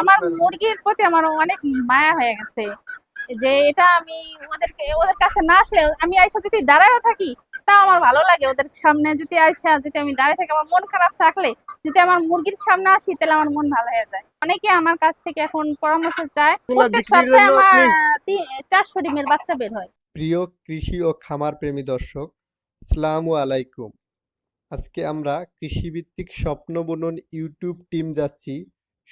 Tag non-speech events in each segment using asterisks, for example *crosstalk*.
আমার মুরগির প্রতি আমার অনেক মায়া হয়ে গেছে যে এটা আমি ওদেরকে ওদের কাছে না আসলে আমি আইসা যদি দাঁড়ায়ও থাকি তা আমার ভালো লাগে। ওদের সামনে যদি আইসা যদি আমি দাঁড়িয়ে থাকি আমার মন খারাপ থাকলে যদি আমার মুরগির সামনে আসি তাহলে আমার মন ভালো হয়ে যায়। অনেকে আমার কাছ থেকে এখন পরামর্শ চায় প্রত্যেক সপ্তাহে আমার চারশো ডিমের বাচ্চা বের হয়। প্রিয় কৃষি ও খামার প্রেমী দর্শক আসসালামু আলাইকুম। আজকে আমরা কৃষিভিত্তিক স্বপ্ন বুনন ইউটিউব টিম যাচ্ছি।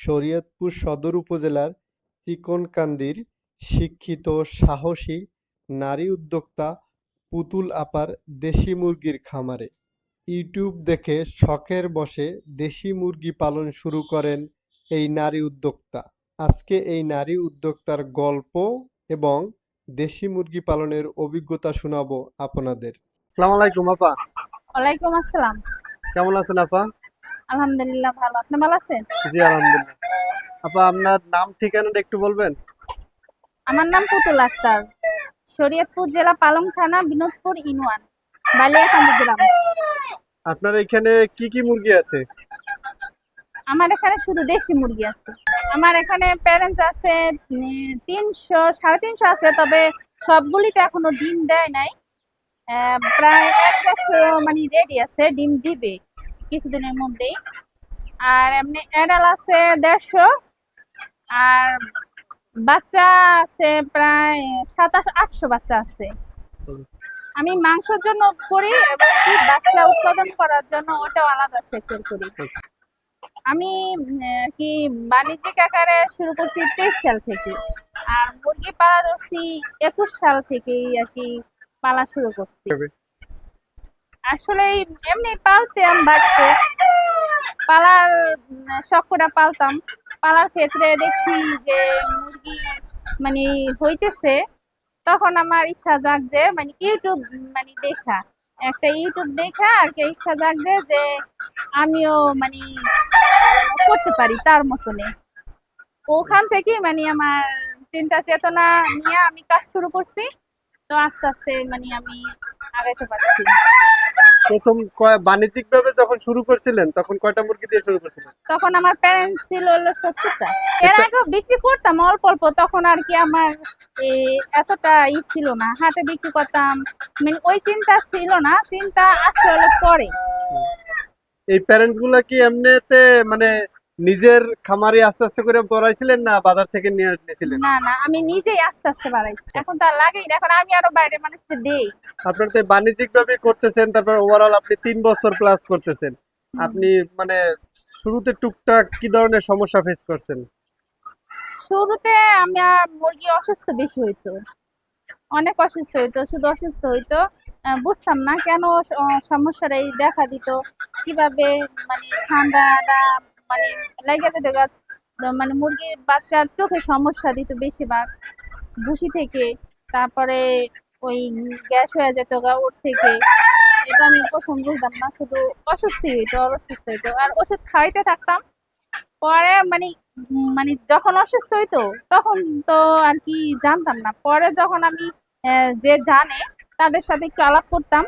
শরীয়তপুর সদর উপজেলার চিকনকান্দির শিক্ষিত সাহসী নারী উদ্যোক্তা পুতুল আপার দেশি মুরগির খামারে। ইউটিউব দেখে শখের বসে দেশি মুরগি পালন শুরু করেন এই নারী উদ্যোক্তা। আজকে এই নারী উদ্যোক্তার গল্প এবং দেশি মুরগি পালনের অভিজ্ঞতা শোনাবো আপনাদের। সালাম আলাইকুম আপা। ওয়ালাইকুম আসসালাম। কেমন আছেন আপা? আলহামদুলিল্লাহ ভালো। আপনি ভালো আছেন? জি আলহামদুলিল্লাহ। আপা আপনার নাম ঠিকানাটা একটু বলবেন? আমার নাম পুতুল আক্তার। শরীয়তপুর জেলা পালং থানা বিনোদপুর ইউনিয়ন বালিয়াকান্দি গ্রাম। আপনার এখানে কি কি মুরগি আছে? আমার এখানে শুধু দেশি মুরগি আছে। আমার এখানে প্যারেন্টস আছে তিনশো সাড়ে তিনশো আছে তবে সবগুলিতে এখনও ডিম দেয় নাই। প্রায় এক দেড়শো মানে রেডি আছে ডিম দিবে। কিছুদিনের মধ্যেই। আর এমনি অ্যাডাল আছে দেড়শো। আর বাচ্চা আছে প্রায় সাতাশ, আটশো বাচ্চা আছে। আমি মাংসের জন্য করি এবং বাচ্চা উৎপাদন করার জন্য ওটাও আলাদা সেক্টর করি। আমি কি বাণিজ্যিক আকারে শুরু করছি তেইশ সাল থেকে। আর মুরগি পালা ধরছি একুশ সাল থেকেই আর কি পালা শুরু করছি। আসলে এমনি পালতাম বাড়িতে। পালার উম, শখ করে পালতাম। পালার ক্ষেত্রে দেখছি যে মুরগি মানে হইতেছে। তখন আমার ইচ্ছা জাগছে মানে ইউটিউব মানে দেখা। একটা ইউটিউব দেখা আর কি ইচ্ছা জাগছে যে আমিও মানে করতে পারি তার মতনে। ওখান থেকে মানে আমার চিন্তা চেতনা নিয়ে আমি কাজ শুরু করছি। তো আস্তে আস্তে মানে আমি আগাইতে পারছি। প্রথম বাণিজ্যিক ভাবে যখন শুরু করছিলেন তখন কয়টা মুরগি দিয়ে শুরু করছিলেন? তখন আমার প্যারেন্টস ছিল হলো সত্তরটা। এর আগেও বিক্রি করতাম অল্প অল্প তখন আর কি আমার এতটা ই ছিল না। হাটে বিক্রি করতাম। মানে ওই চিন্তা ছিল না চিন্তা আসলে পরে। এই প্যারেন্টসগুলা কি এমনিতে মানে নিজের খামারে আস্তে আস্তে করে বড়াইছিলেন না বাজার থেকে নিয়ে নিয়েছিলেন? না না আমি নিজেই আস্তে আস্তে বাড়াইছি। এখন তো আর লাগেই না এখন আমি আরও বাইরে মানুষকে দেই। আপনার তো বাণিজ্যিক ভাবে করতেছেন তারপর ওভারঅল আপনি তিন বছর প্লাস করতেছেন। আপনি মানে শুরুতে টুকটাক কি ধরনের সমস্যা ফেস করছেন? শুরুতে আমি মুরগি অসুস্থ বেশি হইতো। অনেক অসুস্থ হইতো শুধু অসুস্থ হইতো। বুঝতাম না কেন সমস্যাটা এই দেখা দিত। কীভাবে মানে ঠান্ডাটা মানে যেত গা- মানে মুরগির বাচ্চার চোখে সমস্যা দিত বেশিরভাগ। ভুসি থেকে, তারপরে ওই গ্যাস হয়ে যেত গা ওর থেকে। এটা আমি প্রথম বুঝতাম না, শুধু অসুস্থই হইতো আর অসুস্থ হইতো। আর ওষুধ খাইতে থাকতাম, পরে মানে মানে যখন অসুস্থ হইতো, তখন তো আর কি জানতাম না। পরে যখন আমি যে জানে, তাদের সাথে একটু আলাপ করতাম।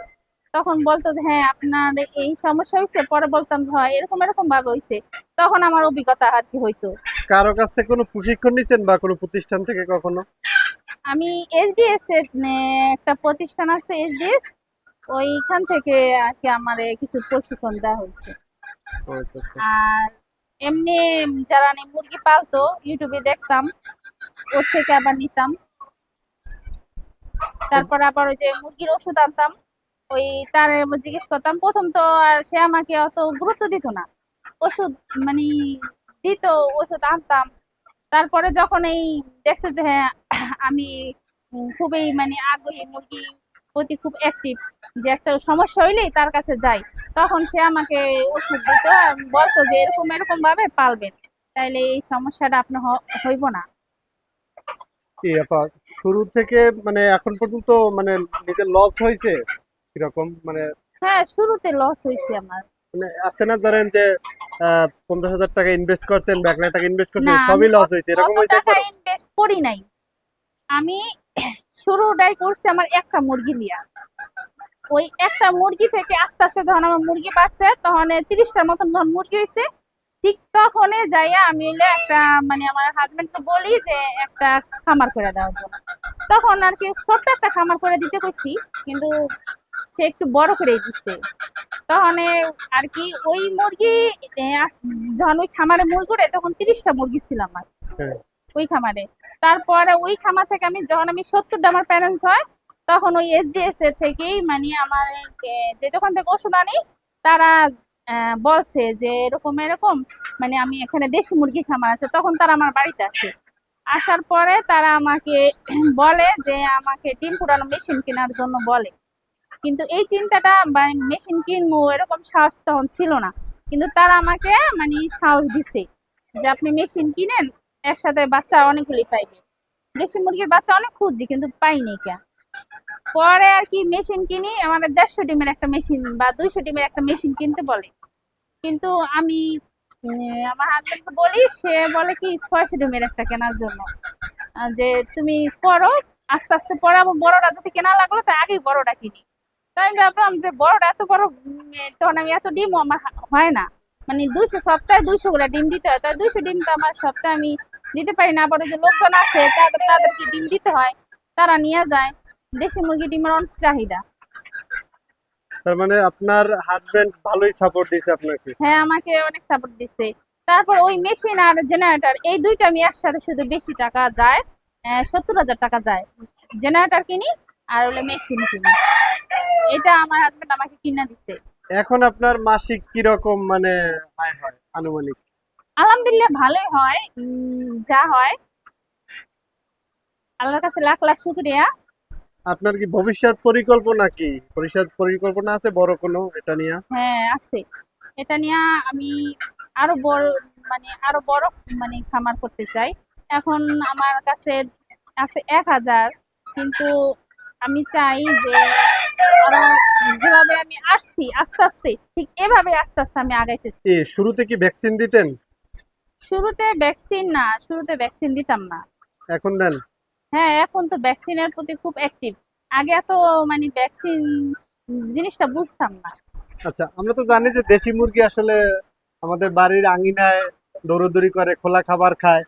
তখন বলতো যে হ্যাঁ আপনার এই সমস্যা হয়েছে পরে বলতাম যে হয় এরকম এরকম ভাবে হয়েছে তখন আমার অভিজ্ঞতা আর কি হইতো। কারও কাছ থেকে কোনো প্রশিক্ষণ নিছেন বা কোনো প্রতিষ্ঠান থেকে কখনো? আমি এসডিএস এর একটা প্রতিষ্ঠান আছে এসডিএস ওইখান থেকে আর কি আমার কিছু প্রশিক্ষণ দেওয়া হয়েছে আচ্ছা, আচ্ছা। আর এমনি যারা নি মুরগি পালতো ইউটিউবে দেখতাম ওর থেকে আবার নিতাম। তারপর আবার ওই যে মুরগির ওষুধ আনতাম। ওই তার জিজ্ঞেস করতাম, প্রথম তো আর সে আমাকে অত গুরুত্ব দিত না। ওষুধ মানে দিত, ওষুধ আনতাম। তারপরে যখন এই দেখছে যে হ্যাঁ আমি খুবই মানে আগ্রহী, মুরগি প্রতি খুব অ্যাক্টিভ যে একটা সমস্যা হইলেই তার কাছে যাই। তখন সে আমাকে ওষুধ দিত, বলতো যে এরকম এরকম ভাবে পালবেন, তাইলে এই সমস্যাটা আপনার হইব না। শুরু থেকে মানে এখন পর্যন্ত মানে নিজের লস হয়েছে? কীরকম? মানে হ্যাঁ শুরুতে লস হয়েছে আমার। মানে আছে না ধরেন যে পঞ্চাশ হাজার টাকা ইনভেস্ট করছেন এক লাখ টাকা ইনভেস্ট করছেন সবই লস হয়েছে এরকম হয়েছে টাকা? ইনভেস্ট করি নাই। আমি শুরুটাই করছি আমার একটা মুরগি দিয়া ওই একটা মুরগি থেকে আস্তে আস্তে যখন আমার মুরগি বাড়ছে তখন তিরিশটার মতন যখন মুরগি হয়েছে। ঠিক তখন যাইয়া আমি হইলে একটা মানে আমার হাজবেন্ডকে বলি যে একটা খামার করে দেওয়ার জন্য। তখন আর কি ছোট্ট একটা খামার করে দিতে কইছি কিন্তু সে একটু বড় করে দিচ্ছে তখন আর কি ওই মুরগি যখন ওই খামারে মুরগি করে তখন তিরিশটা মুরগি ছিল আমার। হ্যাঁ। ওই খামারে। তারপরে ওই খামার থেকে আমি যখন আমি সত্তরটা আমার প্যারেন্টস হয় তখন ওই এসডিএস এর থেকেই মানে আমার যে দোকান থেকে ওষুধ আনি তারা বলছে যে এরকম এরকম মানে আমি এখানে দেশি মুরগি খামার আছে তখন তারা আমার বাড়িতে আসে। আসার পরে তারা আমাকে বলে যে আমাকে ডিম ফুটানো মেশিন কেনার জন্য বলে। কিন্তু এই চিন্তাটা মেশিন কিনবো, এরকম সাহস তখন ছিল না। কিন্তু তারা আমাকে মানে সাহস দিছে যে আপনি মেশিন কিনেন, একসাথে বাচ্চা অনেকগুলি পাইবে। দেশি মুরগির বাচ্চা অনেক খুঁজছি, কিন্তু পাইনি কে। পরে আর কি মেশিন কিনি আমাদের দেড়শো ডিমের একটা মেশিন বা দুইশো ডিমের একটা মেশিন কিনতে বলে। কিন্তু আমি আমার হাজবেন্ডকে বলি, সে বলে কি, ছয়শো ডিমের একটা কেনার জন্য। যে তুমি করো, আস্তে আস্তে পরে আবার বড়টা যদি কেনা লাগল তার আগেই বড়টা কিনি। তাই আমি ভাবলাম যে বড়টা এত বড় তখন আমি এত ডিমও আমার হয় না। মানে দুইশো সপ্তাহে দুইশো করে ডিম দিতে হয়। তাই দুইশো ডিম তো আমার সপ্তাহে আমি দিতে পারি না। আবার যে লোকজন আসে তাদের তাদেরকে ডিম দিতে হয় তারা নিয়ে যায়। দেশি মুরগি ডিমের অনেক চাহিদা। তার মানে আপনার হাজবেন্ড ভালোই সাপোর্ট দিয়েছে আপনাকে? হ্যাঁ আমাকে অনেক সাপোর্ট দিচ্ছে তারপর ওই মেশিন আর জেনারেটর এই দুইটা আমি একসাথে শুধু বেশি টাকা যায় সত্তর হাজার টাকা যায়। জেনারেটর কিনি আর হলো মেশিন কিনি। এটা আমার হাজবেন্ড আমাকে কিনা দিছে। এখন আপনার মাসিক কীরকম মানে আয় হয় আনুমানিক? আলহামদুলিল্লাহ ভালোই হয় যা হয়। আল্লাহর কাছে লাখ লাখ শুক্রিয়া। আপনার কি ভবিষ্যৎ পরিকল্পনা কি? ভবিষ্যৎ পরিকল্পনা আছে বড় কোনো এটা নিয়ে? হ্যাঁ আছে। এটা নিয়ে আমি আরও বড় মানে আরও বড় মানে খামার করতে চাই। এখন আমার কাছে আছে এক হাজার কিন্তু আমি চাই যে যেভাবে আমি আসছি আস্তে আস্তে ঠিক এভাবে আস্তে আস্তে আমি আগাইতে চাই এ শুরুতে কি ভ্যাকসিন দিতেন? শুরুতে ভ্যাকসিন না শুরুতে ভ্যাকসিন দিতাম না। এখন দেন। হ্যাঁ এখন তো ভ্যাকসিনের প্রতি খুব অ্যাক্টিভ আগে এত মানে ভ্যাকসিন জিনিসটা বুঝতাম না। আচ্ছা আমরা তো জানি যে দেশি মুরগি আসলে আমাদের বাড়ির আঙিনায় দৌড়দৌড়ি করে খোলা খাবার খায়।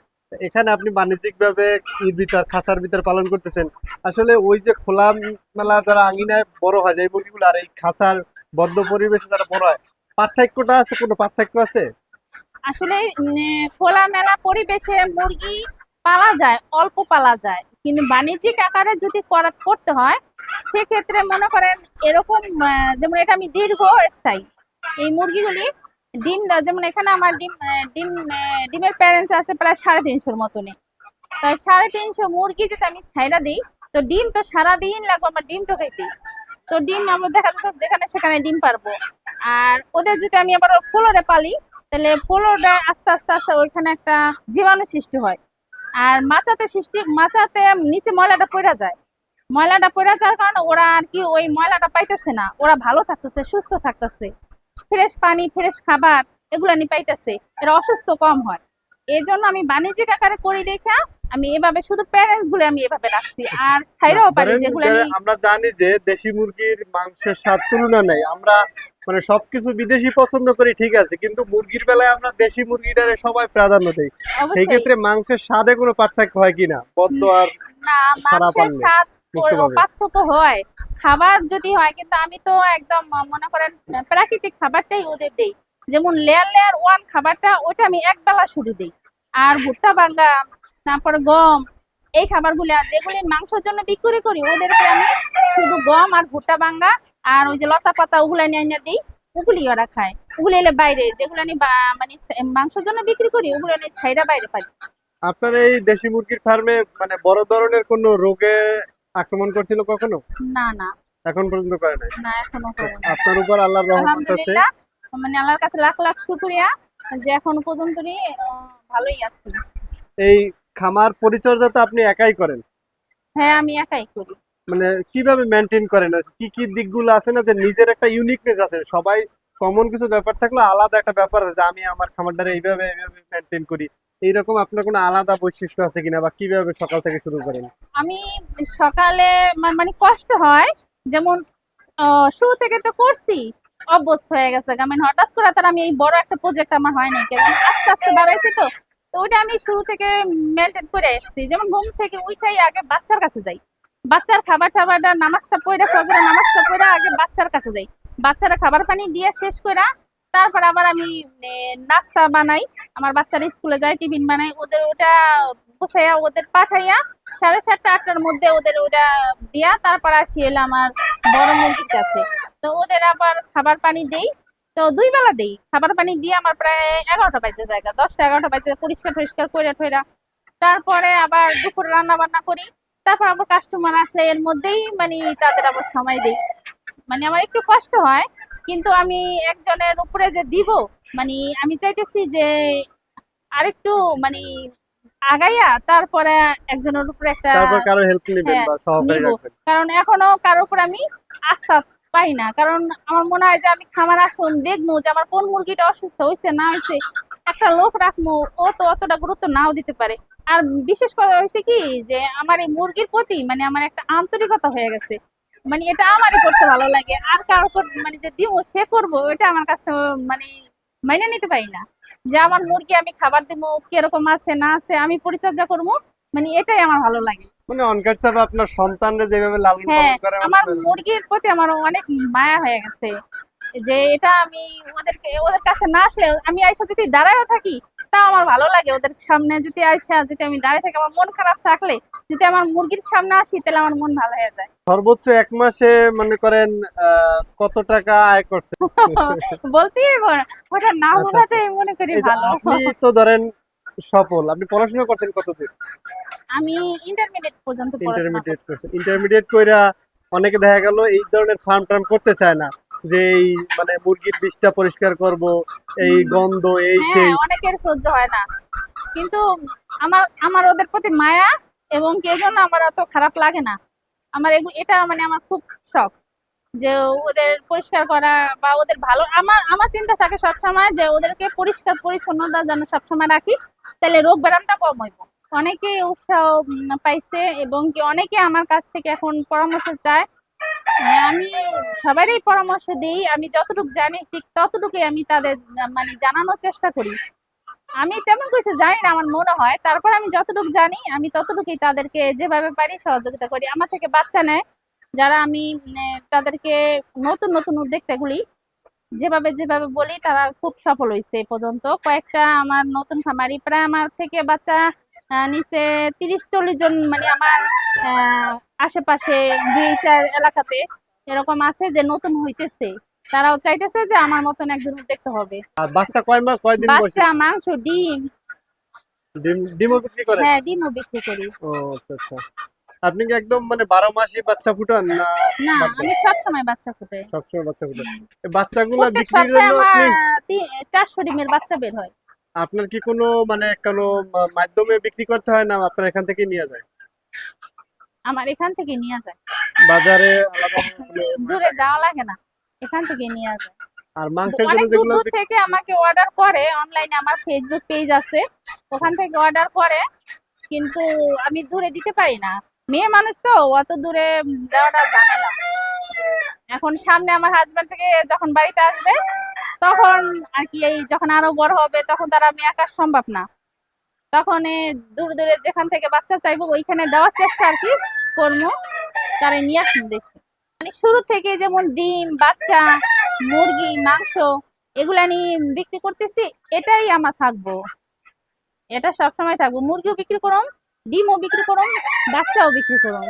এখানে আপনি বাণিজ্যিক ভাবে ইর ভিতর খাঁচার ভিতর পালন করতেছেন। আসলে ওই যে খোলা মেলা যারা আঙিনায় বড় হয় যে মুরগিগুলো আর এই খাঁচার বদ্ধ পরিবেশে যারা বড় হয় পার্থক্যটা আছে? কোনো পার্থক্য আছে? আসলে উম, খোলামেলা পরিবেশে মুরগি পালা যায় অল্প পালা যায়। কিন্তু বাণিজ্যিক আকারে যদি করা করতে হয় সেক্ষেত্রে মনে করেন এরকম যেমন এটা আমি দীর্ঘ স্থায়ী এই মুরগিগুলি ডিম যেমন এখানে আমার ডিম ডিম ডিমের প্যারেন্টস আছে প্রায় সাড়ে তিনশোর মতনই। তাই সাড়ে তিনশো মুরগি যদি আমি ছাইরা দিই, তো ডিম তো সারাদিন লাগবে আমার ডিম ঢোকাইতে তো ডিম আমরা দেখা যাচ্ছে যেখানে সেখানে ডিম পারব। আর ওদের যদি আমি আবার ফ্লোরে পালি, তাহলে ফ্লোরটা আস্তে আস্তে আস্তে ওইখানে একটা জীবাণু সৃষ্টি হয়। আর মাচাতে সৃষ্টি, মাচাতে নিচে ময়লাটা পড়ে যায়। ময়লাটা পড়ে যাওয়ার কারণে ওরা আর কি ওই ময়লাটা পাইতেছে না। ওরা ভালো থাকতেছে, সুস্থ থাকতেছে। ফ্রেশ পানি ফ্রেশ খাবার এগুলো নি পাইতেছে এরা অসুস্থ কম হয়। এই জন্য আমি বাণিজ্যিক আকারে করি দেখা আমি এভাবে শুধু প্যারেন্টসগুলো আমি এভাবে রাখছি। আর ছাইরাও পারি যেগুলো আমি আমরা জানি যে দেশি মুরগির মাংসের স্বাদ তুলনা নেই। আমরা মানে সবকিছু বিদেশি পছন্দ করি ঠিক আছে। কিন্তু মুরগির বেলায় আমরা দেশি মুরগিটারে সবাই প্রাধান্য দেই। সেই ক্ষেত্রে মাংসের স্বাদে কোনো পার্থক্য হয় কিনা বদ্ধ আর না সারা মাংসের স্বাদ পার্থক্য হয়। খাবার যদি হয়, কিন্তু আমি তো একদম মনে করেন প্রাকৃতিক খাবারটাই ওদের দেই। যেমন লেয়ার লেয়ার ওয়ান খাবারটা ওটা আমি এক বেলা শুধু দিই। আর ভুট্টা বাঙ্গা তারপর গম, এই খাবারগুলো আর যেগুলি মাংসের জন্য বিক্রি করি, ওদেরকে আমি শুধু গম আর ভুট্টা বাঙ্গা আর ওই যে লতা পাতা, ওগুলা নিয়ে এনে দিই। ওগুলি ওরা খায়। ওগুলি এলে বাইরে, যেগুলো আমি মানে মাংসের জন্য বিক্রি করি, ওগুলো আমি ছাইরা বাইরে পাই। আপনার এই দেশি মুরগির ফার্মে মানে বড় ধরনের কোনো রোগে আক্রমণ করছিল কখনো? না না। এখন পর্যন্ত করে নাই? না এখনও করে না। আপনার উপর আল্লাহর রহমত আছে? মানে আল্লাহর কাছে লাখ লাখ শুকরিয়া যে এখন পর্যন্ত ভালোই আছি। এই খামার পরিচর্যা তো আপনি একাই করেন? হ্যাঁ আমি একাই করি। মানে কীভাবে মেনটেন করেন? কি কি দিকগুলো আছে না যে নিজের একটা ইউনিকনেস আছে? সবাই কমন কিছু ব্যাপার থাকলে আলাদা একটা ব্যাপার আছে যে আমি আমার খামারটারে এইভাবে এইভাবে মেনটেন করি। এইরকম আপনার কোনো আলাদা বৈশিষ্ট্য আছে কিনা বা কীভাবে সকাল থেকে শুরু করেন? আমি সকালে মানে কষ্ট হয়। যেমন শুরু থেকে তো করছি, অভ্যস্ত হয়ে গেছে। আমি হঠাৎ করে তার আমি এই বড় একটা প্রজেক্ট আমার হয় নাই। কারণ আস্তে আস্তে বাড়াইছি তো। তো ওইটা আমি শুরু থেকে মেনটেন করে এসেছি যেমন ঘুম থেকে উঠাই আগে বাচ্চার কাছে যাই। বাচ্চার খাবার টাবারটা, নামাজটা পড়ে, ফজরের নামাজটা পড়ে আগে বাচ্চার কাছে যাই। বাচ্চারা খাবার পানি দিয়ে শেষ করে তারপর আবার আমি নাস্তা বানাই। আমার বাচ্চারা স্কুলে যায়, টিফিন বানাই। ওদের ওটা গুছাইয়া ওদের পাঠাইয়া সাড়ে সাতটা, আটটার মধ্যে ওদের ওটা দিয়া তারপর আসি এলো আমার বড় মুরগির কাছে। তো ওদের আবার খাবার পানি দেই। তো দুই বেলা দেই। খাবার পানি দিয়ে আমার প্রায় এগারোটা বাজে জায়গা, দশটা, এগারোটা বাজে পরিষ্কার পরিষ্কার করে ঠইরা তারপরে আবার দুপুরে রান্না বান্না করি। তারপর আবার কাস্টমার আসলে এর মধ্যেই মানে তাদের আবার সময় দিই। মানে আমার একটু কষ্ট হয়। কিন্তু আমি একজনের উপরে যে দিব মানে আমি চাইতেছি যে আরেকটু মানে আগাইয়া তারপরে একজনের উপরে একটা তারপর কারও হেল্প নেবেন হ্যাঁ, বা সহকারী রাখবেন। কারণ এখনও কারোর উপর আমি আস্থা পাই না। কারণ আমার মনে হয় যে আমি খামার আসুন দেখব যে আমার কোন মুরগিটা অসুস্থ হয়েছে না হয়েছে একটা লোক রাখব ও তো অতটা গুরুত্ব নাও দিতে পারে। আর বিশেষ কথা হয়েছে কি যে আমার এই মুরগির প্রতি মানে আমার একটা আন্তরিকতা হয়ে গেছে। মানে এটা আমারই করতে ভালো লাগে। আর কারোর মানে যে দিব সে করব এটা আমার কাছে মানে মাইনে নিতে পারি না। যে আমার মুরগি আমি খাবার দিব কীরকম আছে না আছে আমি পরিচর্যা করব মানে এটাই আমার ভালো লাগে। মানে অনকাট সাহেব আপনার সন্তানরা যেভাবে লালন হ্যাঁ, পালন করে আমার মুরগির প্রতি আমার অনেক মায়া হয়ে গেছে। যে এটা আমি ওদেরকে ওদের কাছে না আসলে আমি আইসা যদি দাঁড়ায়ও থাকি তা আমার ভালো লাগে। ওদের সামনে যদি আইসা যদি আমি দাঁড়িয়ে থাকি আমার মন খারাপ থাকলে যদি আমার মুরগির সামনে আসি তাহলে আমার মন ভালো হয়ে যায়। সর্বোচ্চ এক মাসে মনে করেন কত টাকা আয় করছে? *laughs* বলতেই ওটা না। আচ্ছা, মনে করি ভালো। আপনি তো ধরেন সফল আপনি পড়াশোনা করছেন কতদূর আমি ইন্টারমিডিয়েট পর্যন্ত পড়াশোনা ইন্টারমিডিয়েট ইন্টারমিডিয়েট কইরা অনেকে দেখা গেল এই ধরনের ফার্ম টার্ম করতে চায় না। যে এই মানে মুরগির বিষটা পরিষ্কার করব এই গন্ধ এই হ্যাঁ সেই। অনেকের সহ্য হয় না। কিন্তু আমার আমার ওদের প্রতি মায়া এবং কে জন্য আমার অত খারাপ লাগে না। আমার এটা মানে আমার খুব শখ যে ওদের পরিষ্কার করা বা ওদের ভালো আমার আমার চিন্তা থাকে সবসময় যে ওদেরকে পরিষ্কার পরিচ্ছন্নতা যেন সবসময় রাখি তাহলে রোগ ব্যায়ামটা কম হইব। অনেকে উৎসাহ পাইছে এবং কি অনেকে আমার কাছ থেকে এখন পরামর্শ চায় আমি সবারই পরামর্শ দিই। আমি যতটুকু জানি ঠিক ততটুকুই আমি তাদের মানে জানানোর চেষ্টা করি। আমি তেমন কিছু জানি না আমার মনে হয়। তারপর আমি যতটুকু জানি আমি ততটুকুই তাদেরকে যেভাবে পারি সহযোগিতা করি। আমার থেকে বাচ্চা নেয় যারা আমি উম, তাদেরকে নতুন নতুন উদ্যোক্তাগুলি যেভাবে যেভাবে বলি তারা খুব সফল হয়েছে এ পর্যন্ত। কয়েকটা আমার নতুন খামারি প্রায় আমার থেকে বাচ্চা নিচে তিরিশ চল্লিশ জন মানে আমার আশেপাশে দুই চার এলাকাতে এরকম আছে যে নতুন হইতেছে। তারাও চাইতেছে যে আমার মতন একজন উদ্যোক্তা হবে। আর বাচ্চা কয় মাস কয়দিন বয়সে? বাচ্চা মাংস ডিম। ডিম ডিমও বিক্রি করেন হ্যাঁ ডিমও বিক্রি করি। ও আচ্ছা আচ্ছা। আপনি কি একদম মানে বারো মাসই বাচ্চা ফুটান না না আমি সব সময় বাচ্চা ফুটে সবসময় বাচ্চা ফুটান। এই বাচ্চাগুলো বিক্রির জন্য আপনি চারশো ডিমের বাচ্চা বের হয়। আপনার কি কোনো মানে কোনো মাধ্যমে বিক্রি করতে হয় না আপনার এখান থেকে নিয়ে যায়? আমার এখান থেকে নিয়ে যায়। বাজারে *laughs* মানে দূরে যাওয়া লাগে না। এখান থেকে নিয়ে যায়। আর মাংসের জন্য যেগুলো দূর থেকে আমাকে অর্ডার করে অনলাইনে আমার ফেসবুক পেজ আছে। ওখান থেকে অর্ডার করে কিন্তু আমি দূরে দিতে পারি না। মেয়ে মানুষ তো অত দূরে দেওয়াটা ঝামেলা। এখন সামনে আমার হাজবেন্ড থেকে যখন বাড়িতে আসবে তখন আর কি এই যখন আরও বড় হবে তখন তারা আমি একা সম্ভব না। তখন দূর দূরে যেখান থেকে বাচ্চা চাইব, ওইখানে দেওয়ার চেষ্টা আর কি করব। তারা নিয়ে আসুন দেশে। মানে শুরু থেকে যেমন ডিম, বাচ্চা, মুরগি, মাংস, এগুলা নিয়ে বিক্রি করতেছি, এটাই আমার থাকব। এটা সবসময় থাকব। মুরগিও বিক্রি করুন ডিমও বিক্রি করুন বাচ্চাও বিক্রি করুম।